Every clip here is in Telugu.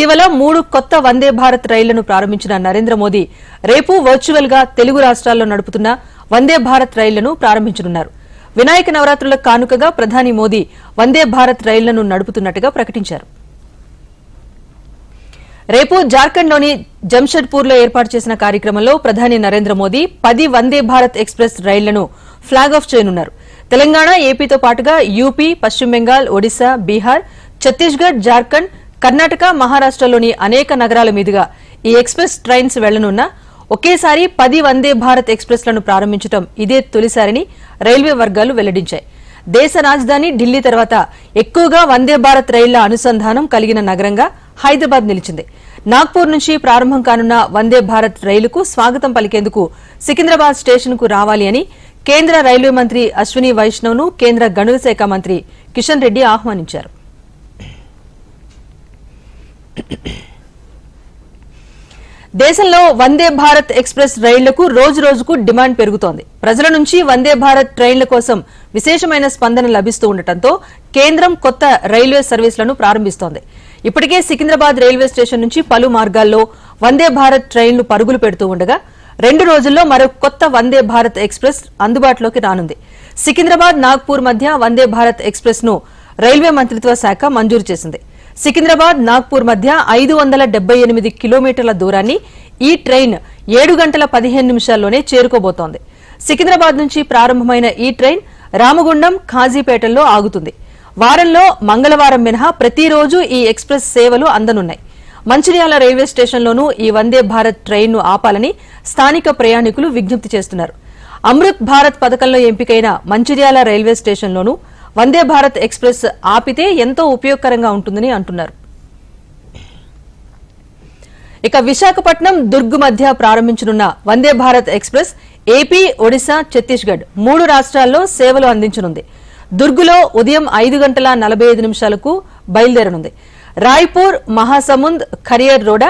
ఇటీవల మూడు కొత్త వందే భారత్ రైళ్ళను ప్రారంభించిన నరేంద్ర మోదీ రేపు వర్చువల్గా తెలుగు రాష్ట్రాల్లో నడుపుతున్న వందే భారత్ రైళ్ళను ప్రారంభించనున్నారు. వినాయక నవరాత్రుల కానుకగా ప్రధాని మోదీ వందే భారత్ రైళ్ళను నడుపుతున్నట్టుగా ప్రకటించారు. రేపు జార్ఖండ్లోని జంషెడ్పూర్లో ఏర్పాటు చేసిన కార్యక్రమంలో ప్రధాని నరేంద్ర మోదీ పది వందే భారత్ ఎక్స్ప్రెస్ రైళ్ళను ఫ్లాగ్ ఆఫ్ చేయనున్నారు. తెలంగాణ ఏపీతో పాటుగా యూపీ పశ్చిమ బెంగాల్ ఒడిశా బీహార్ ఛత్తీస్గఢ్ జార్ఖండ్ కర్ణాటక మహారాష్టలోని అనేక నగరాల మీదుగా ఈ ఎక్స్ప్రెస్ ట్రైన్స్ వెళ్ళనున్న ఒకేసారి పది వందే భారత్ ఎక్స్ప్రెస్లను ప్రారంభించడం ఇదే తొలిసారిని రైల్వే వర్గాలు వెల్లడించాయి. దేశ రాజధాని ఢిల్లీ తర్వాత ఎక్కువగా వందే భారత్ రైళ్ళ అనుసంధానం కలిగిన నగరంగా హైదరాబాద్ నిలిచింది. నాగ్పూర్ నుంచి ప్రారంభం కానున్న వందే భారత్ రైలుకు స్వాగతం పలికేందుకు సికింద్రాబాద్ స్టేషన్కు రావాలి అని కేంద్ర రైల్వే మంత్రి అశ్విని వైష్ణవ్ను కేంద్ర గనుల శాఖ మంత్రి కిషన్ రెడ్డి ఆహ్వానించారు. దేశంలో వందే భారత్ ఎక్స్ప్రెస్ రైళ్ళకు రోజు రోజుకు డిమాండ్ పెరుగుతోంది. ప్రజల నుంచి వందే భారత్ ట్రైన్ల కోసం విశేషమైన స్పందన లభిస్తూ ఉండటంతో కేంద్రం కొత్త రైల్వే సర్వీసులను ప్రారంభిస్తోంది. ఇప్పటికే సికింద్రాబాద్ రైల్వే స్టేషన్ నుంచి పలు మార్గాల్లో వందే భారత్ ట్రైన్లు పరుగులు పెడుతూ ఉండగా రెండు రోజుల్లో మరో కొత్త వందే భారత్ ఎక్స్ప్రెస్ అందుబాటులోకి రానుంది. సికింద్రాబాద్ నాగ్పూర్ మధ్య వందే భారత్ ఎక్స్ప్రెస్ను రైల్వే మంత్రిత్వ శాఖ మంజూరు చేసింది. సికింద్రాబాద్ నాగ్పూర్ మధ్య ఐదు వందల డెబ్బై ఎనిమిది కిలోమీటర్ల దూరాన్ని ఈ ట్రైన్ ఏడు గంటల పదిహేను నిమిషాల్లోనే చేరుకోబోతోంది. సికింద్రాబాద్ నుంచి ప్రారంభమైన ఈ ట్రైన్ రామగుండం ఖాజీపేటల్లో ఆగుతుంది. వారంలో మంగళవారం మినహా ప్రతిరోజు ఈ ఎక్స్ప్రెస్ సేవలు అందనున్నాయి. మంచిర్యాల రైల్వే స్టేషన్లోనూ ఈ వందే భారత్ ట్రైన్ను ఆపాలని స్థానిక ప్రయాణికులు విజ్ఞప్తి చేస్తున్నారు. అమృత్ భారత్ పథకంలో ఎంపికైన మంచిర్యాల రైల్వే స్టేషన్లోనూ వందే భారత్ ఎక్స్ప్రెస్ ఆపితే ఎంతో ఉపయోగకరంగా ఉంటుందని అంటున్నారు. ఇక విశాఖపట్నం దుర్గ్ మధ్య ప్రారంభించనున్న వందే భారత్ ఎక్స్ప్రెస్ ఏపీ ఒడిశా ఛత్తీస్గఢ్ మూడు రాష్ట్రాల్లో సేవలు అందించనుంది. దుర్గులో ఉదయం ఐదు గంటల నలభై ఐదు నిమిషాలకు బయలుదేరనుంది. రాయ్పూర్ మహాసముంద్ ఖరియర్ రోడ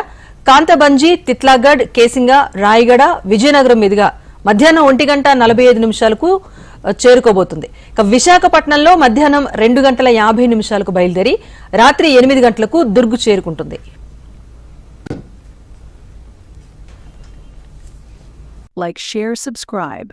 కాంతబంజీ తిత్లాగఢ్ కేసింగ రాయగడ విజయనగరం మీదుగా మధ్యాహ్నం ఒంటి గంట నలభై ఐదు నిమిషాలకు చేరుకోబోతుంది. ఇక విశాఖపట్నంలో మధ్యాహ్నం రెండు గంటల యాభై నిమిషాలకు బయలుదేరి రాత్రి ఎనిమిది గంటలకు దుర్గు చేరుకుంటుంది. Like share subscribe